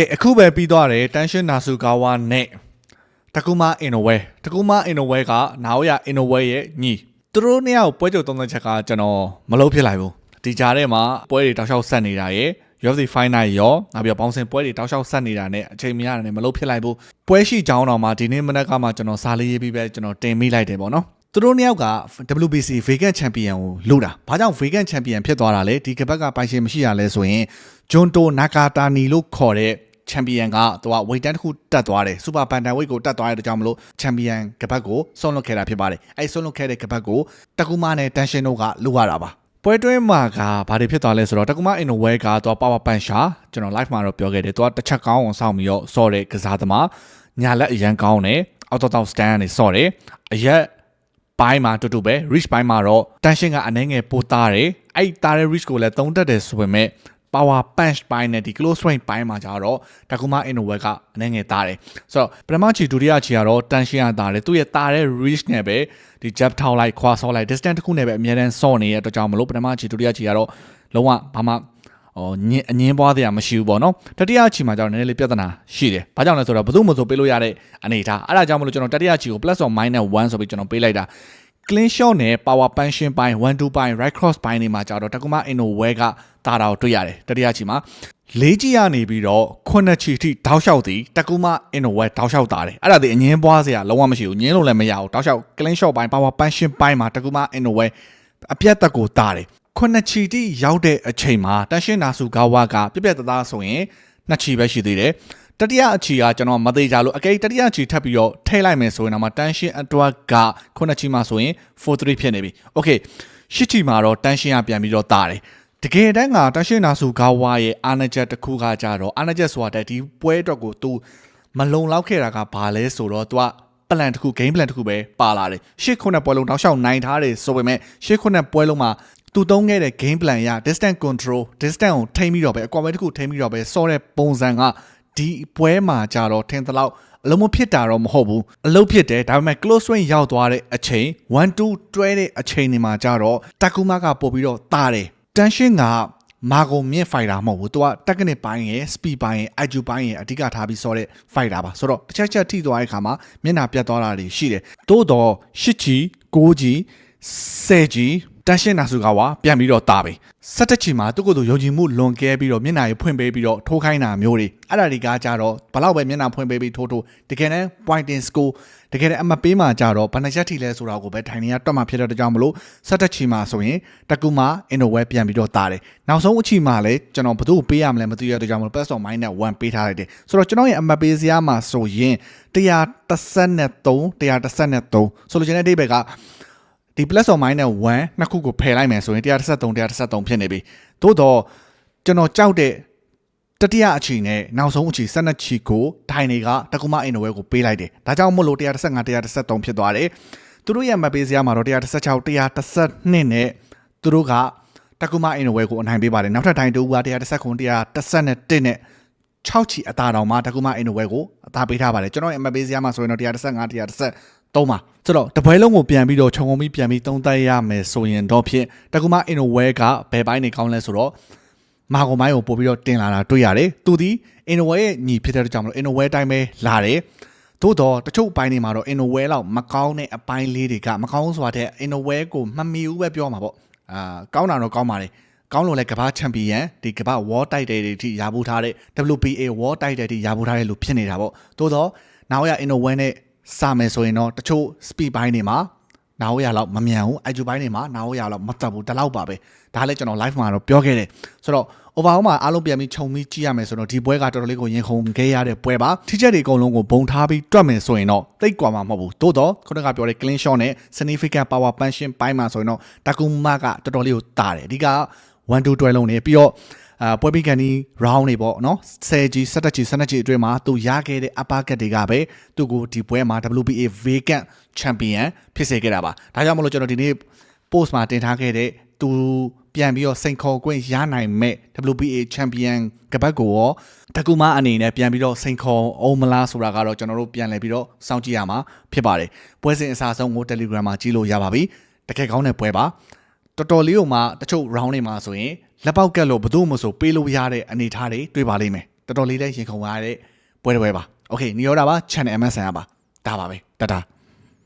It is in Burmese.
ကဲအခုပဲပြီးသွားတယ်တန်ရှင်နာဆူကာဝါနဲ့တကူမာအင်နိုဝဲတကူမာအင်နိုဝဲကနာအိုယာအင်နိုဝဲရဲ့ညီသူတို့နှစ်ယောက်ပွဲကြုံသုံးသက်ချက်ကကျွန်တော်မလုပ်ဖြစ်လိုက်ဘူးဒီကြားထဲမှာပွဲတွေတောက်လျှောက်ဆက်နေတာရယ် UFC Final ရောနောက်ပြီးတော့ဘောင်းစင်ပွဲတွေတောက်လျှောက်ဆက်နေတာနဲ့အချိန်မရတာနဲ့မလုပ်ဖြစ်လိုက်ဘူးပွဲရှိကြောင်းတော့မှဒီနေ့မနက်ကမှကျွန်တော်စာလေးရေးပြီးပဲကျွန်တော်တင်မိလိုက်တယ်ပေါ့နော်သူတို့နှစ်ယောက်က WBC Vegan Champion ကိုလုပ်တာဘာကြောင့် Vegan Champion ဖြစ်သွားတာလဲဒီကပတ်ကပိုင်ရှင်မရှိရလဲဆိုရင်ဂျွန်တိုနာကာတာနီလို့ခေါ်တဲ့ ချန်ပီယံကသူကဝိတ်တန်းတစ်ခုတက်သွားတယ်စူပါဘန်တန်ဝိတ်ကိုတက်သွားတဲ့ကြောင့်မလို့ချန်ပီယံကပတ်ကိုဆုံးလွတ်ခဲ့တာဖြစ်ပါတယ်အဲဆုံးလွတ်ခဲ့တဲ့ကပတ်ကိုတကူမာနဲ့တန်ရှင်တို့ကလူရတာပါပွဲတွင်းမှာကဘာတွေဖြစ်သွားလဲဆိုတော့တကူမအင်နိုဝဲကသူကပါဝါပန်ရှာကျွန်တော် live မှာတော့ပြောခဲ့တယ်သူကတစ်ချက်ကောင်းအောင်စောင့်ပြီးတော့စော့တဲ့ကစားသမားညာလက်အရန်ကောင်းတယ်အောက်တော့တော့ stand နဲ့စော့တယ်အရက်ပိုင်းမှာတူတူပဲ reach ပိုင်းမှာတော့ tension ကအနှဲငယ်ပိုသားတယ်အဲ့တားတဲ့ reach ကိုလည်းသုံးတတ်တယ်ဆိုပေမဲ့ power punch ပိုင်းနဲ့ဒီ close range ပိုင်းမှာကြတော့တကူမ innover ကအနှဲငယ်သားတယ်ဆိုတော့ပထမချီဒုတိယချီကတော့ tension ကသားတယ်သူ့ရဲ့သားတဲ့ reach နဲ့ပဲဒီ jab ထောက်လိုက်ခွာဆော့လိုက် distance တစ်ခုနဲ့ပဲအများတန်းဆော့နေတဲ့အတွက်ကြောင့်မလို့ပထမချီဒုတိယချီကတော့လုံးဝဘာမှဟောညင်အငင်းပွားတရားမရှိဘူးပေါ့နော်တတိယချီမှာကျတော့နည်းနည်းလေးပြဿနာရှိတယ်ဘာကြောင့်လဲဆိုတော့ဘယ်သူမှမဆိုပေးလို့ရတဲ့အနေထားအဲ့ဒါကြောင့်မလို့ကျွန်တော်တတိယချီကို plus or minus 1ဆိုပြီးကျွန်တော်ပေးလိုက်တာ clean shot နဲ့ power punching ပိုင်း1 2ပိုင်း right cross ပိုင်းတွေမှာကြတော့တကူမ inno well ကတာတာကိုတွေ့ရတယ်တတိယချီမှာလေးကြီးရနေပြီးတော့ခုနှစ်ချီထိတောက်လျှောက်သည်တကူမ inno well တောက်လျှောက်တာတယ်အဲ့ဒါဒီအငင်းပွားစရာလုံးဝမရှိဘူးငင်းလို့လည်းမရဘူးတောက်လျှောက် clean shot ပိုင်း power punching ပိုင်းမှာတကူမ inno well အပြတ်တက်ကိုတာတယ်ခုနှစ်ချီတိရောက်တဲ့အချိန်မှာတန်ရှင်းနာစုကာဝါကပြက်ပြက်တသားဆိုရင်နှစ်ချီပဲရှိသေးတယ် တတိယအချီကကျွန်တော်မသေးကြလို့အကိတတိယအချီထပ်ပြီးတော့ထည့်လိုက်မယ်ဆိုရင်တော့တန်ရှင်းအတွက်ကခုနှစ်ချီမှာဆိုရင်4-3ဖြစ်နေပြီ။ Okay ရှစ်ချီမှာတော့တန်ရှင်းကပြန်ပြီးတော့တာတယ်။တကယ်တမ်းကတန်ရှင်းနာစုကာဝါရဲ့အာနာချက်တစ်ခုကကြတော့အာနာချက်ဆိုတာတဲ့ဒီပွဲအတွက်ကို तू မလုံလောက်ခဲ့တာကဘာလဲဆိုတော့ तू က plan တစ်ခု game plan တစ်ခုပဲပါလာတယ်ရှစ်ခုနှစ်ပွဲလုံးတောက်လျှောက်နိုင်ထားတယ်ဆိုပေမဲ့ရှစ်ခုနှစ်ပွဲလုံးမှာသူသုံးခဲ့တဲ့ game plan ရ distance control distance ကိုထိမ့်ပြီးတော့ပဲအကွာဝဲတစ်ခုထိမ့်ပြီးတော့ပဲစောတဲ့ပုံစံက ဒီပွဲမှာကြတော့ထင်သလောက်အလုံးမဖြစ်တာတော့မဟုတ်ဘူးအလုံးဖြစ်တယ်ဒါပေမဲ့ close range ရောက်သွားတဲ့အချိန်1 2တွဲတဲ့အချိန်တွေမှာကြတော့တကူမကပို့ပြီးတော့တာတယ် tension ကမာဂုံမြင့် fighter မဟုတ်ဘူး။ तू က technique ပိုင်းရယ် speed ပိုင်းရယ် IQ ပိုင်းရယ်အဓိကထားပြီးစောတဲ့ fighter ပါ။ဆိုတော့တစ်ချက်ချက်ထိသွားတဲ့အခါမှာမျက်နှာပြတ်သွားတာတွေရှိတယ်။သို့တော့ 8G 9G 10G တန်ရှင်းနာစုကဝါပြန်ပြီးတော့တာပဲ။ဆက်တက်ချီမှာသူ့ကိုယ်သူယုံကြည်မှုလွန်ကဲပြီးတော့မျက်နှာကြီးဖွင့်ပေးပြီးတော့ထိုးခိုင်းတာမျိုးတွေအဲ့ဒါတွေကကြတော့ဘလောက်ပဲမျက်နှာဖွင့်ပေးပြီးထိုးထိုးတကယ်တမ်း pointing score တကယ်တမ်းအမပေးမှာကြတော့ဘယ်နှချက်ထိလဲဆိုတာကိုပဲထိုင်နေရတွက်မှဖြစ်တဲ့ကြောင့်မလို့ဆက်တက်ချီမှာဆိုရင်တကူမှာ innowe ပြန်ပြီးတော့တာတယ်နောက်ဆုံးအချီမှာလည်းကျွန်တော်ဘယ်သူ့ကိုပေးရမလဲမသိရတဲ့ကြောင့်မလို့ pass on mind နဲ့1ပေးထားလိုက်တယ်ဆိုတော့ကျွန်တော်ရဲ့အမပေးစရာမှာဆိုရင်133 133ဆိုလိုချင်တဲ့အဓိပ္ပာယ်က ဒီ plus or minus 1နှစ်ခုကိုဖယ်လိုက်မယ်ဆိုရင်133 133ဖြစ်နေပြီသို့တော့ကျွန်တော်ကြောက်တဲ့တတိယအချီနဲ့နောက်ဆုံးအချီ12ချီကိုဒိုင်တွေကတကူမအင်နဝဲကိုပေးလိုက်တယ်ဒါကြောင့်မို့လို့135 133ဖြစ်သွားတယ်သူတို့ရဲ့မပေးစရာမှာတော့116 132နဲ့သူတို့ကတကူမအင်နဝဲကိုအနိုင်ပေးပါတယ်နောက်ထပ်ဒိုင်တူက119 131နဲ့6ချီအသာတောင်မှတကူမအင်နဝဲကိုအသာပေးထားပါတယ်ကျွန်တော်ရဲ့မပေးစရာမှာဆိုရင်တော့135 130 သုံးပါဆိုတော့တပွဲလုံးကိုပြန်ပြီးတော့ခြုံငုံပြီးပြန်ပြီးသုံးသပ်ရမယ်ဆိုရင်တော့ဖြင့်တကူမအင်နိုဝဲကဘယ်ပိုင်းနေကောင်းလဲဆိုတော့မာကွန်မိုင်းကိုပို့ပြီးတော့တင်လာတာတွေ့ရတယ်သူဒီအင်နိုဝဲရဲ့ညီဖြစ်တဲ့ကြောင့်မလို့အင်နိုဝဲအတိုင်းပဲလာတယ်သို့တော့တချို့အပိုင်းတွေမှာတော့အင်နိုဝဲလောက်မကောင်းတဲ့အပိုင်းလေးတွေကမကောင်းဆိုတာတဲ့အင်နိုဝဲကိုမမီဘူးပဲပြောမှာပေါ့အာကောင်းတာတော့ကောင်းပါတယ်ကောင်းလို့လဲကမ္ဘာချန်ပီယံဒီကမ္ဘာ World Title တွေထိရဖို့ထားတဲ့ WBA World Title တွေရဖို့ထားတဲ့လူဖြစ်နေတာပေါ့သို့တော့နောက်ရ Innovan နဲ့ စမယ်ဆိုရင်တော့တချို့ speed ဘိုင်းတွေမှာနာဝရလောက်မမြန်ဘူး IQ ဘိုင်းတွေမှာနာဝရလောက်မတက်ဘူးတလောက်ပါပဲဒါလည်းကျွန်တော် live မှာတော့ပြောခဲ့တယ်ဆိုတော့ overall မှာအားလုံးပြန်ပြီးခြုံပြီးကြည့်ရမယ်ဆိုတော့ဒီပွဲကတော်တော်လေးကိုရင်ခုန်ခဲ့ရတဲ့ပွဲပါထိချက်တွေအကုန်လုံးကိုဘုံထားပြီးတွက်မယ်ဆိုရင်တော့တိတ်ကွာမှာမဟုတ်ဘူးသို့တော့ခုနကပြောတဲ့ clean shot နဲ့ significant power punching ဘိုင်းမှာဆိုရင်တော့တကူမကတော်တော်လေးကိုတာတယ်အဓိက1 2တွဲလုံးနေပြီးတော့ အာပွဲပြီးကန်ဒီ round တွေပေါ့နော်10 G 17 G 17 G အတွင်းမှာသူရခဲ့တဲ့ upper cut တွေကပဲသူ့ကိုဒီပွဲမှာ WBA vacant champion ဖြစ်စေခဲ့တာပါဒါကြောင့်မလို့ကျွန်တော်ဒီနေ့ post မှာတင်ထားခဲ့တဲ့သူပြန်ပြီးတော့စိန်ခေါ်ခွင့်ရနိုင်မဲ့ WBA champion ကပတ်ကိုရောတကူမအနေနဲ့ပြန်ပြီးတော့စိန်ခေါ်အောင်မလားဆိုတာကတော့ကျွန်တော်တို့ပြန်လည်ပြီးတော့စောင့်ကြည့်ရမှာဖြစ်ပါတယ်ပွဲစဉ်အစားဆုံးကို Telegram မှာကြည့်လို့ရပါပြီတကယ်ကောင်းတဲ့ပွဲပါ တော်တော်လေးတော့မှတချို့ round တွေမှာဆိုရင်လက်ပေါက်ကက်လို့ဘယ်သူမှမဆိုပေးလို့ရတဲ့အနေထားတွေတွေ့ပါလိမ့်မယ်တော်တော်လေးလည်းရင်ခုန်ရတဲ့ပွဲတစ်ပွဲပါ okay နေရောတာပါ channel MSN ပါဒါပါပဲတတား